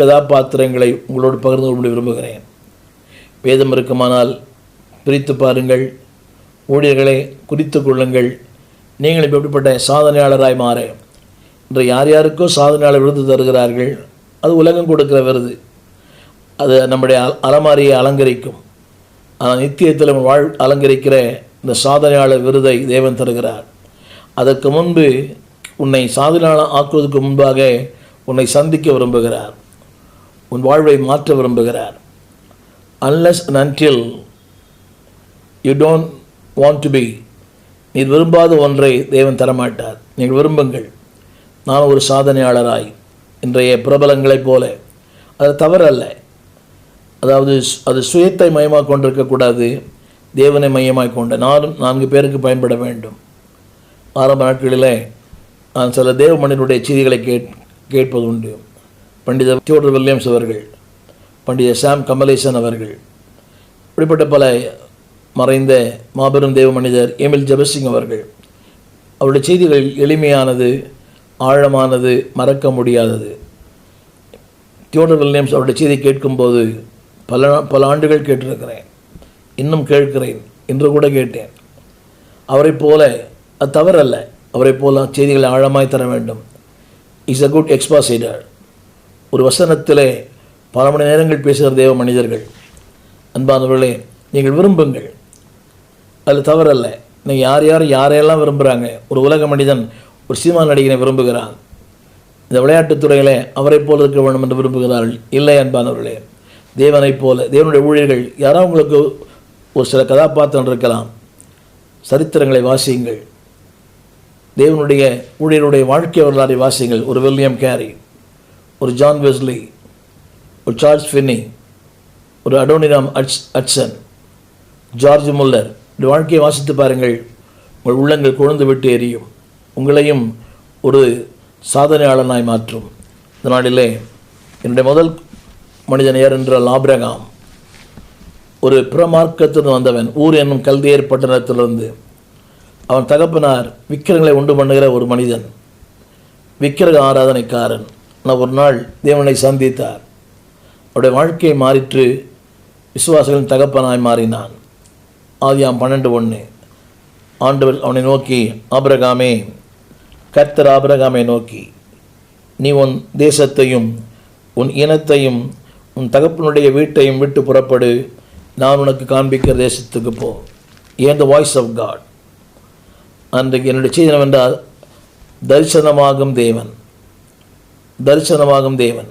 கதாபாத்திரங்களை உங்களோடு பகிர்ந்து கொள்ள விரும்புகிறேன். வேதம் இருக்குமானால் பிரித்து பாருங்கள். ஊழியர்களை குறித்து கொள்ளுங்கள். நீங்கள் எப்படிப்பட்ட சாதனையாளராய் மாற. இன்று யார் யாருக்கோ சாதனையாளர் விருது தருகிறார்கள்? அது உலகம் கொடுக்கிற விருது. அது நம்முடைய அலமாரியை அலங்கரிக்கும். ஆனால் நித்தியத்தில் வாழ் அலங்கரிக்கிற இந்த சாதனையாளர் விருதை தேவன் தருகிறார். அதற்கு முன்பு உன்னை சாதனையாளர் ஆக்குவதற்கு முன்பாக உன்னை சந்திக்க விரும்புகிறார். உன் வாழ்வை மாற்ற விரும்புகிறார். Unless and until you don't want to be நீ விரும்பாத ஒன்றை தேவன் தரமாட்டார். நீங்கள் விரும்புங்கள். நான் ஒரு சாதனையாளராய் இன்றைய பிரபலங்களைப் போல. அது தவறல்ல. அதாவது அது சுயத்தை மையமாக கொண்டிருக்கக்கூடாது தேவனை மையமாக கொண்ட நானும் நான்கு பேருக்கு பயன்பட வேண்டும். ஆரம்ப நாட்களிலே நான் சில தேவ மனிதனுடைய செய்திகளை கேட் கேட்பது உண்டு. பண்டிதர் தியோடர் வில்லியம்ஸ் அவர்கள் பண்டிதர் சாம் கமலேசன் அவர்கள் இப்படிப்பட்ட பல மறைந்த மாபெரும் தேவ மனிதர் எமில் ஜபசிங் அவர்கள். அவருடைய செய்திகள் எளிமையானது ஆழமானது மறக்க முடியாதது. தியோடர் வில்லியம்ஸ் அவருடைய செய்தி கேட்கும்போது பல பல ஆண்டுகள் கேட்டிருக்கிறேன். இன்னும் கேட்கிறேன் இன்று கூட கேட்டேன். அவரைப் போல அது தவறல்ல. அவரைப் போல செய்திகளை ஆழமாய் தர வேண்டும். இஸ் அ குட் எக்ஸ்பாசைடர் ஒரு வசனத்திலே பல மணி நேரங்கள் பேசுகிற தேவ மனிதர்கள். அன்பானவர்களே நீங்கள் விரும்புங்கள். அது தவறல்ல. நீங்கள் யார் யார் யாரையெல்லாம் விரும்புகிறாங்க ஒரு உலக மனிதன் ஒரு சினிமா நடிகனை விரும்புகிறான். இந்த விளையாட்டுத்துறையில் அவரைப் போல இருக்க வேண்டும் என்று விரும்புகிறார்கள். இல்லை அன்பானவர்களே. தேவனைப் போல தேவனுடைய ஊழியர்கள் யாராவது உங்களுக்கு ஒரு சில கதாபாத்திரம் இருக்கலாம். சரித்திரங்களை வாசியுங்கள். தேவனுடைய ஊழியருடைய வாழ்க்கை வரலாறை வாசியுங்கள். ஒரு வில்லியம் கேரி. ஒரு ஜான் வெஸ்லி ஒரு சார்ல்ஸ் ஃபின்னி ஒரு அடோனிராம் அட்ஸ் அட்சன் ஜார்ஜ் முல்லர் இந்த வாழ்க்கையை வாசித்து பாருங்கள். உங்கள் உள்ளங்கள் குழந்து விட்டு எரியும். உங்களையும் ஒரு சாதனையாளனாய் மாற்றும். இந்த நாளிலே என்னுடைய முதல் மனிதன் யார் என்றால் ஆபிரகாம். ஒரு பிரமார்க்கத்திலிருந்து வந்தவன். ஊர் என்னும் கல்தியர் பட்டணத்திலிருந்து. அவன் தகப்பனார் விக்கிரங்களை உண்டு பண்ணுகிற ஒரு மனிதன். விக்கிரக ஆராதனைக்காரன். நான் ஒரு நாள் தேவனை சந்தித்தார். அவருடைய வாழ்க்கையை மாறிற்று. விசுவாசங்களின் தகப்பனாய் மாறினான். ஆதியாம் பன்னெண்டு ஒன்று ஆண்டவர் அவனை நோக்கி ஆபரகாமே கர்த்தர் ஆபரகாமை நோக்கி நீ உன் தேசத்தையும் உன் இனத்தையும் உன் தகப்பனுடைய வீட்டையும் விட்டு புறப்படு. நான் உனக்கு காண்பிக்கிற தேசத்துக்கு போ. ஏன் த வாய்ஸ் ஆஃப் காட் அன்றைக்கு என்னுடைய செய்தி என்னவென்றால் தரிசனமாகும் தேவன். தரிசனமாகும் தேவன்.